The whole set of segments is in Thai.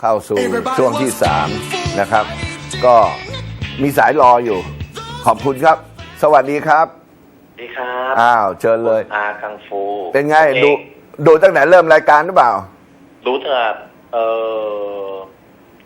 เข้าสู่ช่วงที่สามนะครับ ก็มีสายรออยู่ ขอบคุณครับ สวัสดีครับสวัสดีครับอ้าวเชิญเลยอากังฟู เป็นไงโอคดูดูตั้งแต่เริ่มรายการหรือเปล่า รู้ตั้งแต่เออ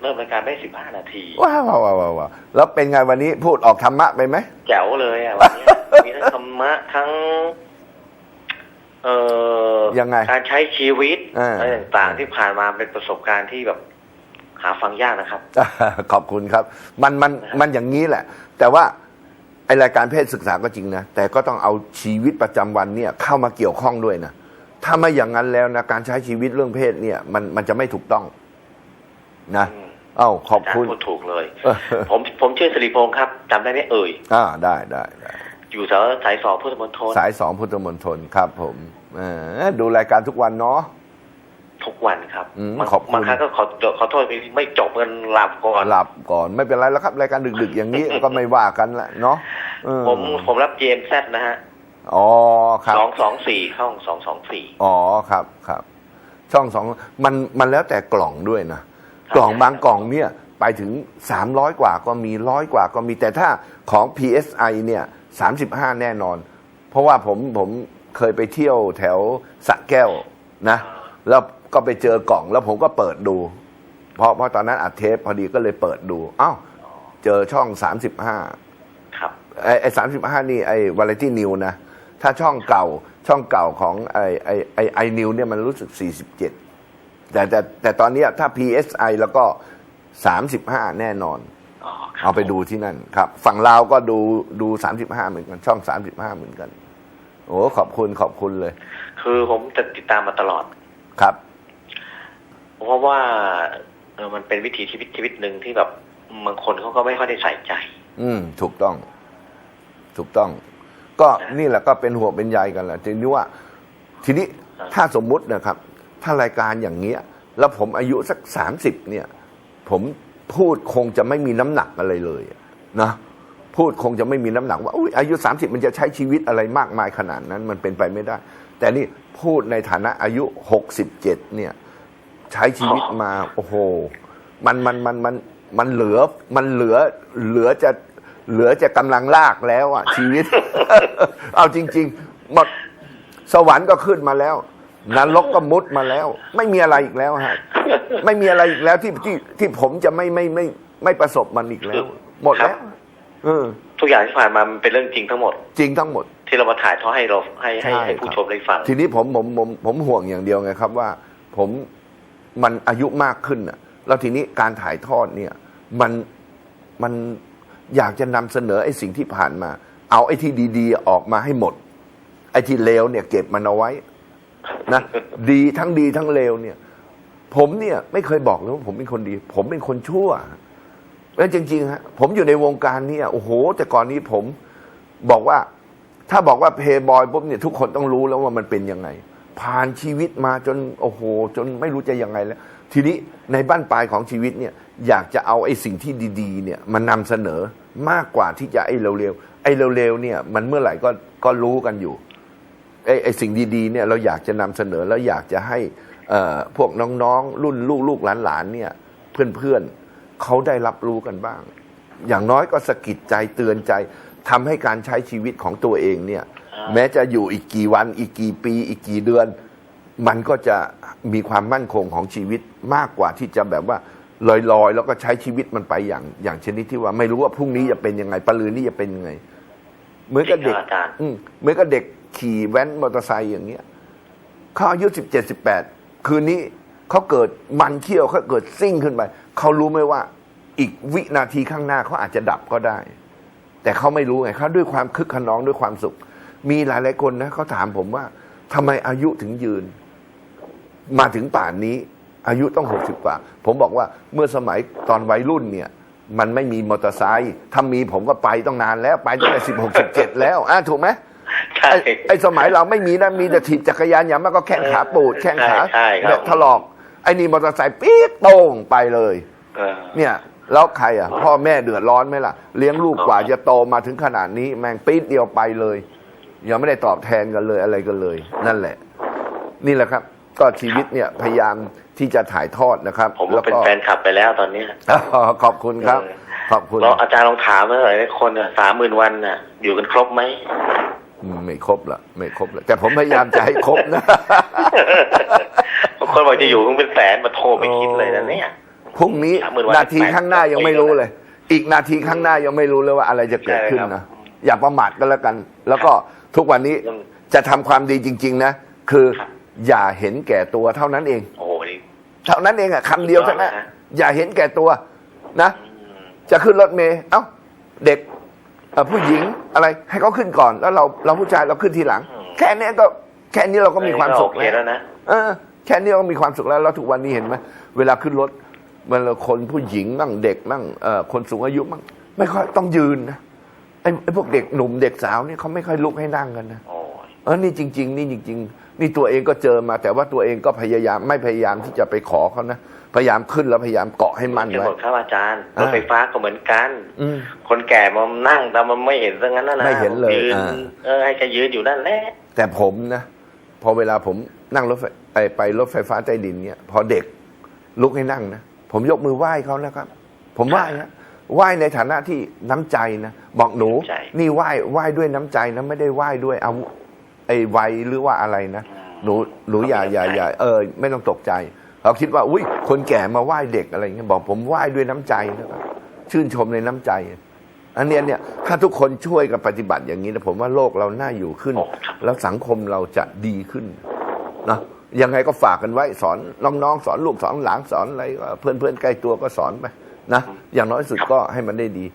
เริ่มรายการได้สิบห้านาที ว้าวว้าวว้าวว้าวแล้วเป็นไงวันนี้พูดออกธรรมะไปไหมแจ๋วเลยอะวันเนี้ยมีทั้งธรรมะทั้งเอ่อยังไง การใช้ชีวิตอ่าอะไรต่างๆที่ผ่านมาเป็นประสบการณ์ที่แบบ หาฟังยากนะครับ ขอบคุณครับ มันมันมันอย่างนี้แหละ แต่ว่าไอรายการเพศศึกษาก็จริงนะ แต่ก็ต้องเอาชีวิตประจำวันเนี่ยเข้ามาเกี่ยวข้องด้วยนะ ถ้าไม่อย่างนั้นแล้วนะการใช้ชีวิตเรื่องเพศเนี่ยมันมันจะไม่ถูกต้องนะอืมเอ้าขอบอาจารคุณย์พูดถูกเลยเออผมผมชื่อสิริพงศ์ครับจำได้ไหมเอ่ย อ่าได้ได้ได้อยู่แถวสายสองพุทธมณฑลสายสองพุทธมณฑลครับ ผมเออดูรายการทุกวันเนาะ ทุกวันครับอืมบางขอบคุณ บางครั้งก็ขอขอโทษไม่จบเงินหลับก่อน หลับก่อนไม่เป็นไรแล้วครับรายการดึก ๆ อย่างนี้ ก็ไม่ว่ากันละเนาะเออผมผมรับ GMZ นะฮะอ๋อครับ สองสองสี่เข้าสองสองสี่ อ๋อครับครับ ช่องสองมันมันแล้วแต่กล่องด้วยนะครับกล่องบางกล่องเนี่ยไปถึง 300 กว่าก็มีร้อยกว่าก็มีแต่ถ้าของ PSI เนี่ย35 แน่นอน เพราะว่าผมผมเคยไปเที่ยวแถวสระแก้วนะ แล้ว ก็ไปเจอกล่องแล้วผมก็เปิดดู เพราะเพราะตอนนั้นอัดเทปพอดีก็เลยเปิดดูอ้าวเจอช่อง35ครับไอ้ไอ้สามสิบห้านี่ไอ้วาไรตี้นิวนะ ถ้าช่องเก่าช่องเก่าของไอ้ไอ้ไอ้ไอ้นิวเนี่ยมันรู้สึกสี่สิบเจ็ดแต่แต่แต่ตอนเนี้ยถ้า PSI แล้วก็สามสิบห้าแน่นอนอ๋อครับเอาไปดูที่นั่นครับ ฝั่งลาวก็ดูดูสามสิบห้าเหมือนกันช่องสามสิบห้าเหมือนกัน โอ้ขอบคุณขอบคุณเลย คือผมจะติดตามมาตลอดครับ เพราะว่าเออมันเป็นวิถีชีวิตชีวิตหนึ่งที่แบบบางคนเขาก็ไม่ค่อยได้ใส่ใจ อืม ถูกต้อง ถูกต้อง ก็นี่แหละก็เป็นห่วเป็นใยกันแหละทีนี้ว่า ทีนี้ถ้าสมมุตินะครับ ถ้ารายการอย่างเงี้ย แล้วผมอายุสักสามสิบเนี่ย ผมพูดคงจะไม่มีน้ำหนักอะไรเลยนะพูดคงจะไม่มีน้ำหนักว่าอุ๊ยอายุสามสิบมันจะใช้ชีวิตอะไรมากมายขนาดนั้น มันเป็นไปไม่ได้ แต่นี่พูดในฐานะอายุหกสิบเจ็ดเนี่ย ใช้ชีวิตมา โอ้โห มันมันมันมันมันเหลือมันเหลือเหลือจะเหลือจะกำลังลากแล้วอะ ชีวิต เอาจริงๆหมดสวรรค์ก็ขึ้นมาแล้วนรกก็มุดมาแล้ว ไม่มีอะไรอีกแล้วฮะ ไม่มีอะไรอีกแล้วที่ที่ที่ผมจะไม่ไม่ไม่ไม่ประสบมันอีกแล้ว หมดแล้วเออทุกอย่างที่ผ่านมามันเป็นเรื่องจริงทั้งหมด จริงทั้งหมด ที่เรามาถ่ายทอดให้เราให้ให้ใช่ให้ผู้ครับชมได้ฟัง ทีนี้ผมผมผมผมห่วงอย่างเดียวไงครับว่า ผม มันอายุมากขึ้นน่ะแล้วทีนี้การถ่ายทอดเนี่ยมันมันอยากจะนำเสนอไอ้สิ่งที่ผ่านมา เอาไอ้ที่ดี ๆ ออกมาให้หมด ไอ้ที่เลวเนี่ย เก็บมันเอาไว้นะดีทั้งดีทั้งเลวเนี่ย ผมเนี่ย ไม่เคยบอกเลยว่าผมเป็นคนดี ผมเป็นคนชั่วแล้วจริงๆฮะผมอยู่ในวงการเนี่ยโอ้โห แต่ก่อนนี้ผมบอกว่า ถ้าบอกว่าเพย์บอยปุ๊บเนี่ยทุกคนต้องรู้แล้วว่ามันเป็นยังไง ผ่านชีวิตมาจนโอ้โห จนไม่รู้จะยังไงแล้ว ทีนี้ในบ้านปลายของชีวิตเนี่ยอยากจะเอาไอ้สิ่งที่ดีๆเนี่ยมานำเสนอมากกว่าที่จะไอ้เร็วๆไอ้เร็วๆเนี่ยมันเมื่อไหร่ก็ก็รู้กันอยู่ไอ้ไอ้สิ่งดีๆเนี่ยเราอยากจะนำเสนอแล้วอยากจะให้เอ่อพวกน้องๆรุ่นลูกลูกหลานๆเนี่ยเพื่อนๆเขาได้รับรู้กันบ้าง อย่างน้อยก็สะกิดใจเตือนใจทำให้การใช้ชีวิตของตัวเองเนี่ย แม้จะอยู่อีกกี่วันอีกกี่ปี อีกกี่เดือน มันก็จะมีความมั่นคงของชีวิตมากกว่าที่จะแบบว่าลอยๆ แล้วก็ใช้ชีวิตมันไปอย่างอย่างชนิดที่ว่า ไม่รู้ว่าพรุ่งนี้จะเป็นยังไงปะลือนี่จะเป็นยังไง เหมือนกับเด็กอาจารย์อืมเหมือนกับเด็กขี่แว้นมอเตอร์ไซค์อย่างเงี้ยเขาอายุสิบเจ็ดสิบแปดคืนนี้เขาเกิดมันเที่ยวเขาเกิดซิ่งขึ้นไปเขารู้ไหมว่า อีกวินาทีข้างหน้าเขาอาจจะดับก็ได้ แต่เขาไม่รู้ไงเขาด้วยความคึกขนองด้วยความสุข มีหลายหลายๆคนนะเขาถามผมว่าทำไมอายุถึงยืน มาถึงป่านนี้ อายุต้องหกสิบกว่า ผมบอกว่าเมื่อสมัยตอนวัยรุ่นเนี่ย มันไม่มีมอเตอร์ไซค์ถ้ามีผมก็ไปต้องนานแล้ว ไปตั้งแต่สิบหกสิบเจ็ดแล้วอะถูกไหมใช่ไอ้ไอ้สมัยเราไม่มีนะมีแต่ถีบจักรยานอย่างมากก็แข้งขาปูดแข้งขาใช่ใช่ครับเนี่ยถลอกไอ้นี่มอเตอร์ไซค์ปี๊ดโต้งไปเลยเออเนี่ยแล้วใครอะ พ่อแม่เดือดร้อนไหมล่ะ เลี้ยงลูกกว่าจะโตมาถึงขนาดนี้ แม่งปี๊ดเดียวไปเลย ยังไม่ได้ตอบแทนกันเลยอะไรกันเลย นั่นแหละ นี่แหละครับ ก็ชีวิตเนี่ยพยายามที่จะถ่ายทอดนะครับผมแล้ก็วเป็นก็แฟนคลับไปแล้วตอนเนี้ยอ๋อขอบคุณครับเออขอบคุณลองอาจารย์ลองถามว่าหลายคนสามหมื่นวันน่ะ อยู่กันครบไหมอืมไม่ครบละไม่ครบละแต่ผมพยายามจะให้ครบนะบางคนบอกจะอยู่กันเป็นแสนมาโทรไปคิดเลยนะเนี่ยพรุ่งนี้30,000วันนาทีข้างหน้ายังไม่รู้เลย อีกนาทีข้างหน้ายังไม่รู้เลยว่าอะไรจะเกิดขึ้นใช่ครันะบอย่าประมาทกันแล้วกัน แล้วก็ ทุกวันนี้อืมจะทำความดีจริง ๆ นะ คือครับ อย่าเห็นแก่ตัวเท่านั้นเอง โอ้โหนี่ เท่านั้นเองอะคำเดียวเท่านั้นสุดยอดนะอย่าเห็นแก่ตัวนะ อืมจะขึ้นรถเมล์เอ้าเด็กเอ่อผู้หญิงอะไรให้เขาขึ้นก่อน แล้วเราเราผู้ชายเราขึ้นทีหลัง แค่นี้ก็แค่นี้เราก็มีความสุขโอเคแล้วนะเออแค่นี้เราก็มีความสุขแล้วแล้วทุกวันนี้เห็นไหมเวลาขึ้นรถเวลาคนผู้หญิงมั่งเด็กมั่งเอ่อคนสูงอายุมั่งไม่ค่อยต้องยืนนะ ไอ้ไอ้พวกเด็กหนุ่มเด็กสาวเนี่ยเขาไม่ค่อยลุกให้นั่งกันนะโอ้ยเออนี่จริง ๆ นี่จริง ๆ นี่ตัวเองก็เจอมา แต่ว่าตัวเองก็พยายามไม่พยายามที่จะไปขอเขานะพยายามขึ้นแล้วพยายามเกาะให้มั่นจะไว้หมดครับอาจารย์รอ่าถไฟฟ้าก็เหมือนกัน อืม คนแก่มานั่งแต่มันไม่เห็นซะงั้นนะนะไม่เห็นเลยยืนอ่า เออให้แกยืนอยู่นั่นแหละ แต่ผมนะพอเวลาผมนั่งรถไฟไปไปรถไฟฟ้าใต้ดินเนี่ย พอเด็กลุกให้นั่งนะผมยกมือไหว้เขานะครับ ผมไหว้นะ ไหว้ในฐานะที่น้ำใจนะบอกหนูใจ นี่ไหว้ไหว้ด้วยน้ำใจนะไม่ได้ไหว้ด้วยอาวุธไอ้ไวยหรือว่าอะไรนะหนูหนูอย่าอย่าอย่าเออ ไม่ต้องตกใจเขาคิดว่า อุ้ยคนแก่มาไหว้เด็กอะไรเงี้ยบอกผมไหว้ด้วยน้ำใจนะครับชื่นชมในน้ำใจ อันเนี้ยเนี่ยถ้าทุกคนช่วยกันปฏิบัติอย่างนี้นะผมว่าโลกเราน่าอยู่ขึ้นโอ้ครับแล้วสังคมเราจะดีขึ้นนะยังไงก็ฝากกันไว้สอนน้องๆสอนลูกสอนหลานสอนอะไรก็เพื่อนๆใกล้ตัวก็สอนไป นะอย่างน้อยสุดก็ให้มันได้ดี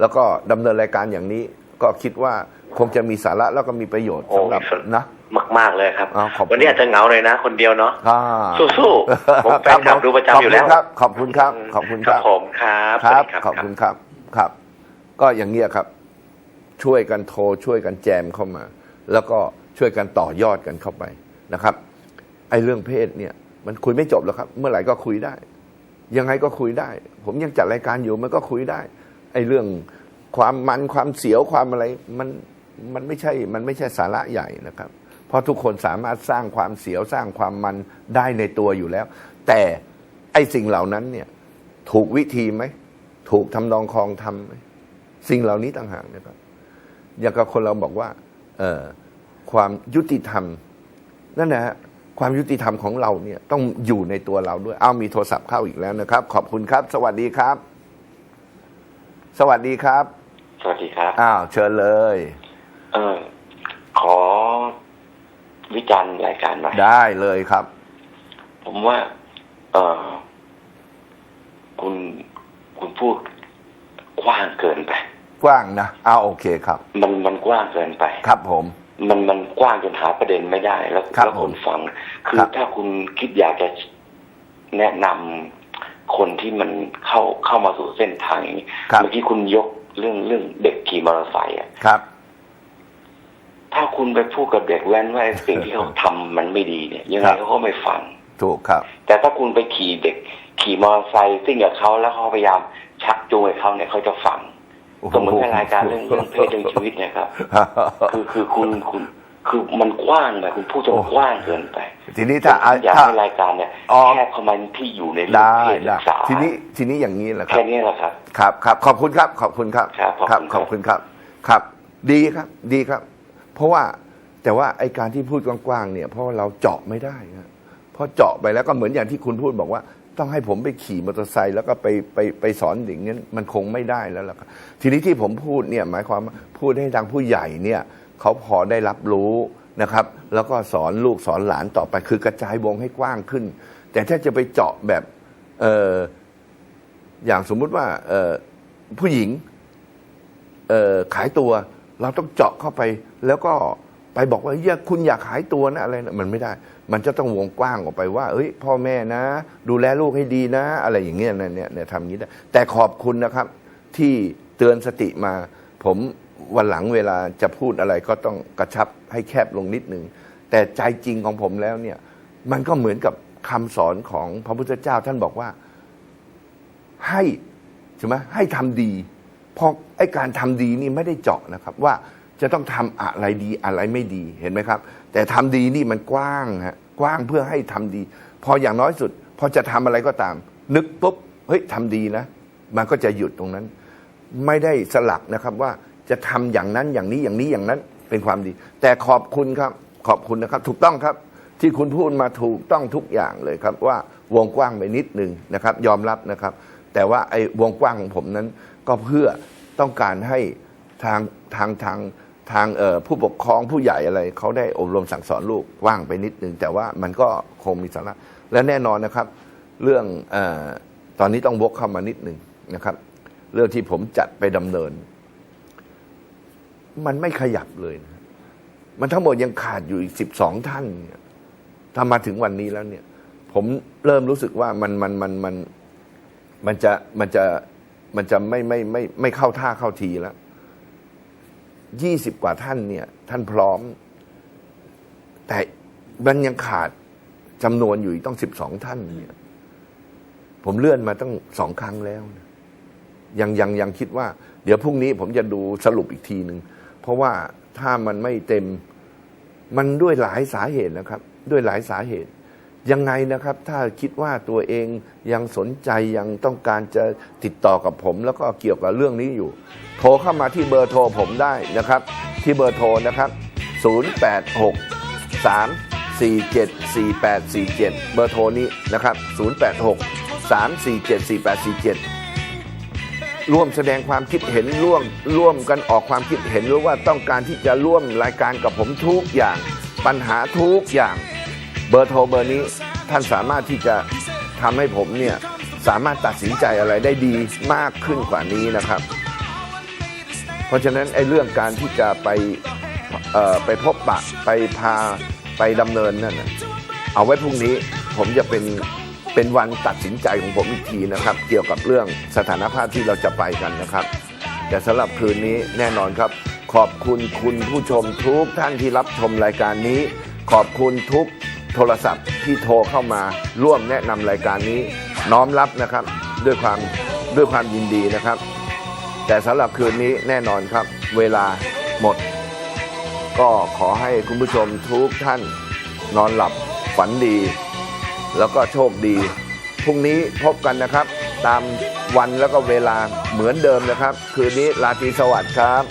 แล้วก็ดำเนินรายการอย่างนี้ก็คิดว่าคงจะมีสาระแล้วก็มีประโยชน์โอ้สำหรับมีส่วนนะมากมากๆเลยครับอ๋อขอบคุณวันนี้อาจจะเหงาเลยนะ คนเดียวเนาะอ่าสู้ๆผมแฟนคลับดูประจำอยู่แล้วขอบคุณครับ ขอบคุณครับผมครับครับสวัสดีขอบคุณครับครับ ก็อย่างเงี้ยครับ ช่วยกันโทรช่วยกันแจมเข้ามา แล้วก็ช่วยกันต่อยอดกันเข้าไปนะครับ ไอ้เรื่องเพศเนี่ย มันคุยไม่จบหรอกครับ เมื่อไหร่ก็คุยได้ ยังไงก็คุยได้ ผมยังจัดรายการอยู่มันก็คุยได้ไอ้เรื่องความมันความเสียวความอะไรมันมันไม่ใช่มันไม่ใช่สาระใหญ่นะครับ เพราะทุกคนสามารถสร้างความเสียวสร้างความมันได้ในตัวอยู่แล้ว แต่ไอ้สิ่งเหล่านั้นเนี่ยถูกวิธีไหมถูกทำนองคลองทำไหมสิ่งเหล่านี้ต่างหากนะครับ อย่างกับคนเราบอกว่า เออความยุติธรรม นั่นนะฮะ ความยุติธรรมของเราเนี่ยต้องอยู่ในตัวเราด้วย เอามีโทรศัพท์เข้าอีกแล้วนะครับ ขอบคุณครับ สวัสดีครับ สวัสดีครับ สวัสดีครับ อ้าว เชิญเลย เออขอวิจารณ์รายการหน่อยได้เลยครับ ผมว่า เออคุณคุณพูดกว้างเกินไป กว้างนะเอาโอเคครับ มันมันกว้างเกินไป ครับผม มันมันกว้างจนหาประเด็นไม่ได้ แล้วครับแล้วคนผมฟัง คือครับ ถ้าคุณคิดอยากจะแนะนำคนที่มันเข้าเข้ามาสู่เส้นทางอย่างนี้ครับเมื่อกี้คุณยกเรื่องเรื่องเด็กขี่มอเตอร์ไซค์อะครับ ถ้าคุณไปพูดกับเด็กแว้นว่าสิ่งที่เขาทำมันไม่ดีเนี่ย ยังไงครับ เขาก็ไม่ฟัง ถูกครับ แต่ถ้าคุณไปขี่เด็ก ขี่มอเตอร์ไซค์ซิ่งกับเขาแล้วเขาพยายามชักจูงให้เขาเนี่ยเขาจะฟัง ก็เหมือนกับรายการเรื่องเรื่องเพศเรื่องชีวิตเนะครับ คือคือคุณคุณคือมันกว้างไปคุณพูดจนโอ้กว้างเกินไป ทีนี้ถ้าผมอยากถ้าให้รายการเนี่ยอ๋อแคบเข้ามาที่อยู่ในเรื่องได้เพศศึได้กษาทีนี้ทีนี้อย่างนี้แหละครัแค่บนี้แหละครับครับครับขอบคุณครับ ขอบคุณครับครับขอบคุณขอบคุณครับครับ ดีครับ ดีครับ เพราะว่าแต่ว่าไอการที่พูดกว้างๆเนี่ยเพราะว่าเราเจาะไม่ได้ครับเพราะเจาะไปแล้วก็เหมือนอย่างที่คุณพูดบอกว่า ต้องให้ผมไปขี่มอเตอร์ไซค์แล้วก็ไปไปไปสอนอย่างนั้มันคงไม่ได้แล้วล่ะครับทีนี้ที่ผมพูดเนี่ยหมายความว่าพูดให้ทางผู้ใหญ่เนี่ยเขาพอได้รับรู้นะครับ แล้วก็สอนลูกสอนหลานต่อไปคือกระจายวงให้กว้างขึ้น แต่ถ้าจะไปเจาะแบบเอออย่างสมมุติว่าเออผู้หญิงเออขายตัวเราต้องเจาะเข้าไปแล้วก็ ไปบอกว่าเฮ้ยคุณอยากขายตัวนะอะไรนะมันไม่ได้ มันจะต้องวงกว้างออกไปว่า เอ้ย พ่อแม่นะ ดูแลลูกให้ดีนะ อะไรอย่างเงี้ยนะเนี่ยเนี่ยทำอย่างนี้ได้แต่ขอบคุณนะครับ ที่เตือนสติมา ผมวันหลังเวลาจะพูดอะไรก็ต้องกระชับให้แคบลงนิดนึงแต่ใจจริงของผมแล้วเนี่ย มันก็เหมือนกับคำสอนของพระพุทธเจ้าท่านบอกว่าให้ใช่ไหมให้ทำดีเพราะไอ้การทำดีนี่ไม่ได้เจาะนะครับว่า จะต้องทำอะไรดีอะไรไม่ดีเห็นไหมครับ แต่ทำดีนี่มันกว้างฮะกว้างเพื่อให้ทำดี พออย่างน้อยสุด พอจะทำอะไรก็ตาม นึกปุ๊บเฮ้ยทำดีนะ มันก็จะหยุดตรงนั้น ไม่ได้สลักนะครับว่าจะทำอย่างนั้นอย่างนี้อย่างนี้อย่างนั้นเป็นความดี แต่ขอบคุณครับขอบคุณนะครับ ถูกต้องครับที่คุณพูดมาถูกต้องทุกอย่างเลยครับ ว่าวงกว้างไปนิดนึงนะครับ ยอมรับนะครับ แต่ว่าไอ้วงกว้างของผมนั้นก็เพื่อต้องการให้ทางทางทางทาง เอ่อผู้ปกครองผู้ใหญ่อะไรเขาได้อบรมสั่งสอนลูกว้างไปนิดนึง แต่ว่ามันก็คงมีสาระและแน่นอนนะครับ เรื่องอตอนนี้ต้องวกเข้ามานิดนึงนะครับ เรื่องที่ผมจัดไปดำเนิน มันไม่ขยับเลยนะมันทั้งหมดยังขาดอยู่อีกสิบสองท่านเนี่ยถ้ามาถึงวันนี้แล้วเนี่ย ผมเริ่มรู้สึกว่ามันมันมันมันมันจะมันจะมันจะไม่ไม่ไม่ไม่เข้าท่าเข้าทีแล้ว ยี่สิบกว่าท่านเนี่ย ท่านพร้อม แต่มันยังขาดจำนวนอยู่ต้องสิบสองท่านเนี่ย ผมเลื่อนมาตั้งสองครั้งแล้วนะยังยังยังคิดว่า เดี๋ยวพรุ่งนี้ผมจะดูสรุปอีกทีหนึ่งเพราะว่าถ้ามันไม่เต็ม มันด้วยหลายสาเหตุนะครับ ด้วยหลายสาเหตุ ยังไงนะครับ ถ้าคิดว่าตัวเองยังสนใจยังต้องการจะติดต่อกับผม แล้วก็เกี่ยวกับเรื่องนี้อยู่ โทรเข้ามาที่เบอร์โทรผมได้นะครับ ที่เบอร์โทรนะครับ 086 347 4847 เบอร์โทรนี้นะครับ 086 347 4847ร่วมแสดงความคิดเห็นร่วมร่วมกันออกความคิดเห็นหรือว่าต้องการที่จะร่วมรายการกับผมทุกอย่าง ปัญหาทุกอย่าง เบอร์โทรเบอร์นี้ท่านสามารถที่จะทำให้ผมเนี่ยสามารถตัดสินใจอะไรได้ดีมากขึ้นกว่านี้นะครับ เพราะฉะนั้นไอ้เรื่องการที่จะไปไปพบปะไปพาไปดำเนินนั่นเอาไว้พรุ่งนี้ผมจะเป็นเป็นวันตัดสินใจของผมอีกทีนะครับ เกี่ยวกับเรื่องสถานภาพที่เราจะไปกันนะครับ แต่สำหรับคืนนี้แน่นอนครับ ขอบคุณคุณผู้ชมทุกท่านที่รับชมรายการนี้ ขอบคุณทุก โทรศัพท์ที่โทรเข้ามาร่วมแนะนำรายการนี้น้อมรับนะครับด้วยความด้วยความยินดีนะครับ แต่สำหรับคืนนี้แน่นอนครับ เวลาหมด ก็ขอให้คุณผู้ชมทุกท่านนอนหลับฝันดี แล้วก็โชคดี พรุ่งนี้พบกันนะครับ ตามวันแล้วก็เวลาเหมือนเดิมนะครับ คืนนี้ราตรีสวัสดิ์ครับ